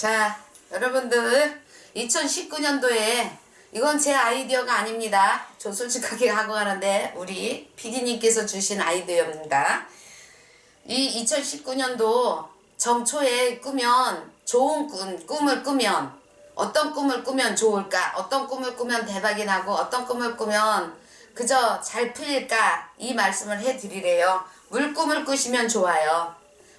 자, 여러분들 2019년도에 이건 제 아이디어가 아닙니다. 저 솔직하게 하고 가는데 우리 PD님께서 주신 아이디어입니다. 이 2019년도 정초에 꾸면 좋은 꿈, 꿈을 꾸면 어떤 꿈을 꾸면 좋을까? 어떤 꿈을 꾸면 대박이 나고 어떤 꿈을 꾸면 그저 잘 풀릴까? 이 말씀을 해드리래요. 물꿈을 꾸시면 좋아요.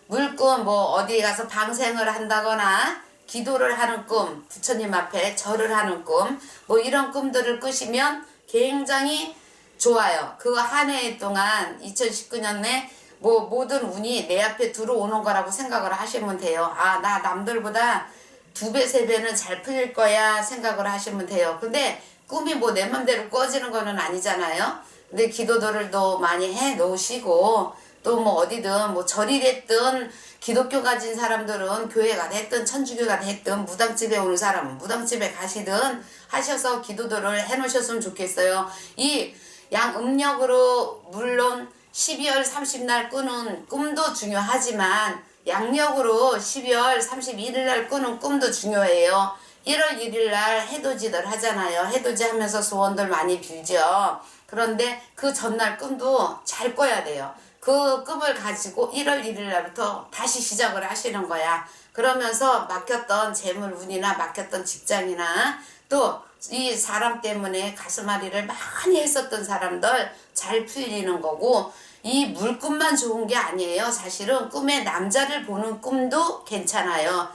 물꿈 뭐 어디 가서 방생을 한다거나 기도를 하는 꿈, 부처님 앞에 절을 하는 꿈, 뭐 이런 꿈들을 꾸시면 굉장히 좋아요. 그 한 해 동안 2019년에 뭐 모든 운이 내 앞에 들어오는 거라고 생각을 하시면 돼요. 아, 나 남들보다 두 배, 세 배는 잘 풀릴 거야 생각을 하시면 돼요. 근데 꿈이 뭐 내 맘대로 꿔지는 거는 아니잖아요. 근데 기도들도 많이 해 놓으시고 또 뭐 어디든 뭐 절이 됐든 기독교 가진 사람들은 교회가 됐든 천주교가 됐든 무당집에 오는 사람은 무당집에 가시든 하셔서 기도들을 해 놓으셨으면 좋겠어요. 이 양 음력으로 물론 12월 30날 꾸는 꿈도 중요하지만 양력으로 12월 31일 날 꾸는 꿈도 중요해요. 1월 1일 날 해돋이들 하잖아요. 해돋이 하면서 소원들 많이 빌죠. 그런데 그 전날 꿈도 잘 꿔야 돼요. 그 꿈을 가지고 1월 1일 날부터 다시 시작을 하시는 거야. 그러면서 막혔던 재물 운이나 막혔던 직장이나 또 이 사람 때문에 가슴앓이를 많이 했었던 사람들 잘 풀리는 거고 이 물꿈만 좋은 게 아니에요. 사실은 꿈에 남자를 보는 꿈도 괜찮아요.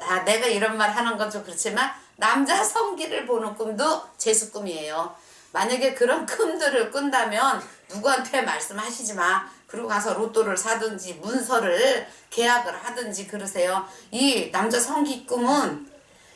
아, 내가 이런 말 하는 건 좀 그렇지만 남자 성기를 보는 꿈도 재수 꿈이에요. 만약에 그런 꿈들을 꾼다면 누구한테 말씀하시지 마. 그리고 가서 로또를 사든지 문서를 계약을 하든지 그러세요. 이 남자 성기 꿈은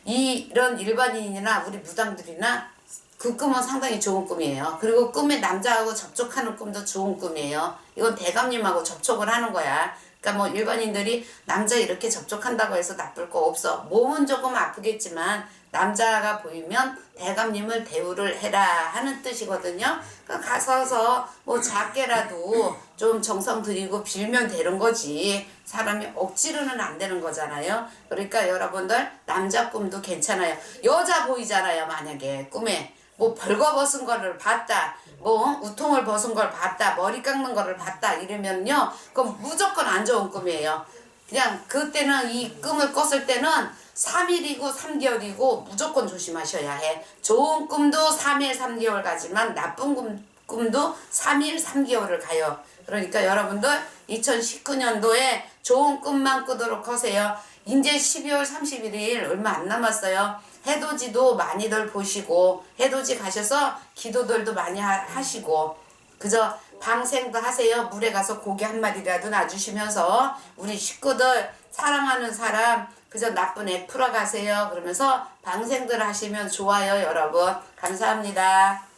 이 이런 일반인이나 우리 무당들이나 그 꿈은 상당히 좋은 꿈이에요. 그리고 꿈에 남자하고 접촉하는 꿈도 좋은 꿈이에요. 이건 대감님하고 접촉을 하는 거야. 그러니까 뭐 일반인들이 남자 이렇게 접촉한다고 해서 나쁠 거 없어. 몸은 조금 아프겠지만 남자가 보이면 대감님을 대우를 해라 하는 뜻이거든요. 그러니까 가서서 뭐 작게라도 좀 정성 들이고 빌면 되는 거지. 사람이 억지로는 안 되는 거잖아요. 그러니까 여러분들 남자 꿈도 괜찮아요. 여자 보이잖아요. 만약에 꿈에 뭐 벌거벗은 거를 봤다. 뭐 우통을 벗은 걸 봤다. 머리 깎는 거를 봤다. 이러면요. 그럼 무조건 안 좋은 꿈이에요. 그냥 그때는 이 꿈을 꿨을 때는 3일이고 3개월이고 무조건 조심하셔야 해. 좋은 꿈도 3일 3개월 가지만 나쁜 꿈, 꿈도 3일 3개월을 가요. 그러니까 여러분들 2019년도에 좋은 꿈만 꾸도록 하세요. 이제 12월 31일 얼마 안 남았어요. 해돋이도 많이들 보시고 해돋이 가셔서 기도들도 많이 하, 하시고 그저 방생도 하세요. 물에 가서 고기 한 마리라도 놔주시면서 우리 식구들 사랑하는 사람 그저 나쁜 애 풀어가세요. 그러면서 방생들 하시면 좋아요, 여러분. 감사합니다.